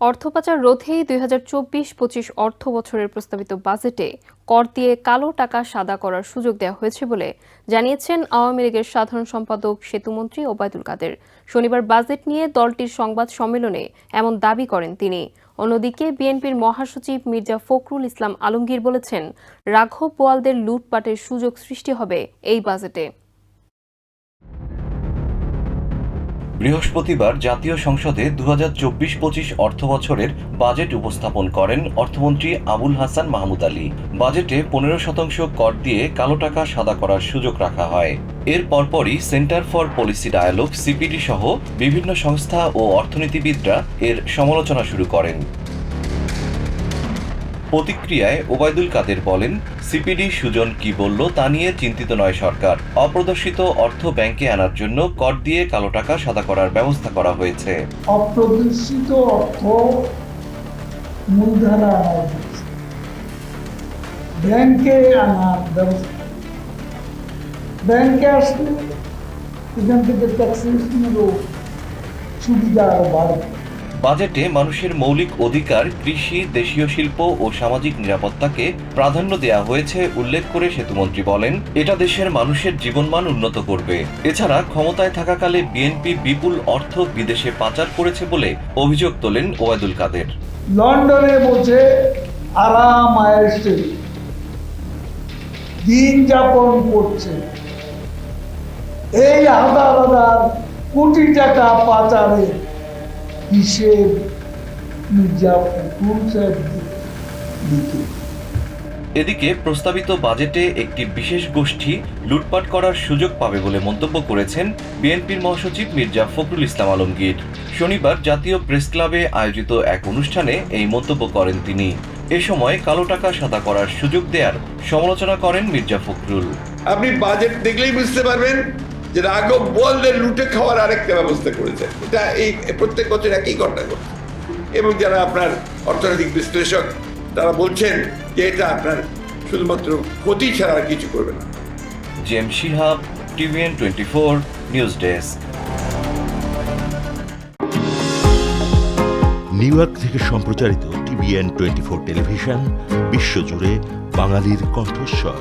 অর্থপাচার রোধেই দুই হাজার চব্বিশ পঁচিশ অর্থ বছরের প্রস্তাবিত বাজেটে কর দিয়ে কালো টাকা সাদা করার সুযোগ দেওয়া হয়েছে বলে জানিয়েছেন আওয়ামী লীগের সাধারণ সম্পাদক, সেতুমন্ত্রী ওবায়দুল কাদের। শনিবার বাজেট নিয়ে দলটির সংবাদ সম্মেলনে এমন দাবি করেন তিনি। অন্যদিকে বিএনপির মহাসচিব মির্জা ফখরুল ইসলাম আলমগীর বলেছেন, রাঘব বোয়ালদের লুটপাটের সুযোগ সৃষ্টি হবে এই বাজেটে। বৃহস্পতিবার জাতীয় সংসদে দু হাজার চব্বিশ পঁচিশ অর্থ বছরের বাজেট উপস্থাপন করেন অর্থমন্ত্রী আবুল হাসান মাহমুদ আলী। বাজেটে পনেরো শতাংশ কর দিয়ে কালো টাকা সাদা করার সুযোগ রাখা হয়। এর পরপরই Centre for Policy Dialogue, CPD সহ বিভিন্ন সংস্থা ও অর্থনীতিবিদরা এর সমালোচনা শুরু করেন। প্রতিক্রিয়ায় ওবায়দুল কাদের বলেন, সিপিডি সুজন কি বলল তা নিয়ে চিন্তিত নয় সরকার। অপ্রদর্শিত অর্থ ব্যাংকে আনার জন্য কর দিয়ে কালো টাকা সাদা করার ব্যবস্থা করা হয়েছে। অপ্রদর্শিত অর্থ মূলধারা ব্যাংকে আনার ব্যবস্থা। ব্যাংকে আসলে এখান থেকে ট্যাক্সেশনেরও সুবিধা আরও বাড়বে। বাজেটে মানুষের মৌলিক অধিকার, কৃষি, দেশীয় শিল্প ও সামাজিক নিরাপত্তাকে প্রাধান্য দেওয়া হয়েছে উল্লেখ করে সেতুমন্ত্রী বলেন, এটা দেশের মানুষের জীবনমান উন্নত করবে। এছাড়া ক্ষমতায় থাকাকালে বিএনপি বিপুল অর্থ বিদেশে পাচার করেছে বলে অভিযোগ তোলেন ওবায়দুল কাদের। লন্ডনে বসে আরাম আয়েসে দিন যাপন করছে। এই হাজার হাজার কোটি টাকা পাচারে হিসেব মির্জা ফখরুল সাহেব? দিকে এদিকে প্রস্তাবিত বাজেটে একটি বিশেষ গোষ্ঠী লুটপাট করার সুযোগ পাবে বলে মন্তব্য করেছেন বিএনপির মহাসচিব মির্জা ফখরুল ইসলাম আলমগীর। শনিবার জাতীয় প্রেস ক্লাবে আয়োজিত এক অনুষ্ঠানে এই মন্তব্য করেন তিনি। এ সময় কালো টাকা সাদা করার সুযোগ দেওয়ার সমালোচনা করেন মির্জা ফখরুল। আপনি বাজেট দেখলেই বুঝতে পারবেন যে রাঘব বোয়ালদের লুটে খাওয়ার আরেকটা ব্যবস্থা করেছে। এটা এই প্রত্যেক বছর একই ঘটনা ঘটছে। এবং যারা আপনার অর্থনৈতিক বিশ্লেষক তারা বলছেন যে এটা আপনার শুধুমাত্র ক্ষতি ছাড়া আর কিছু করবে না। জেম Shihab TVN twenty four news desk. New York থেকে সম্প্রচারিত টিভিএন টোয়েন্টি ফোর টেলিভিশন বিশ্বজুড়ে বাঙালির কণ্ঠস্বর।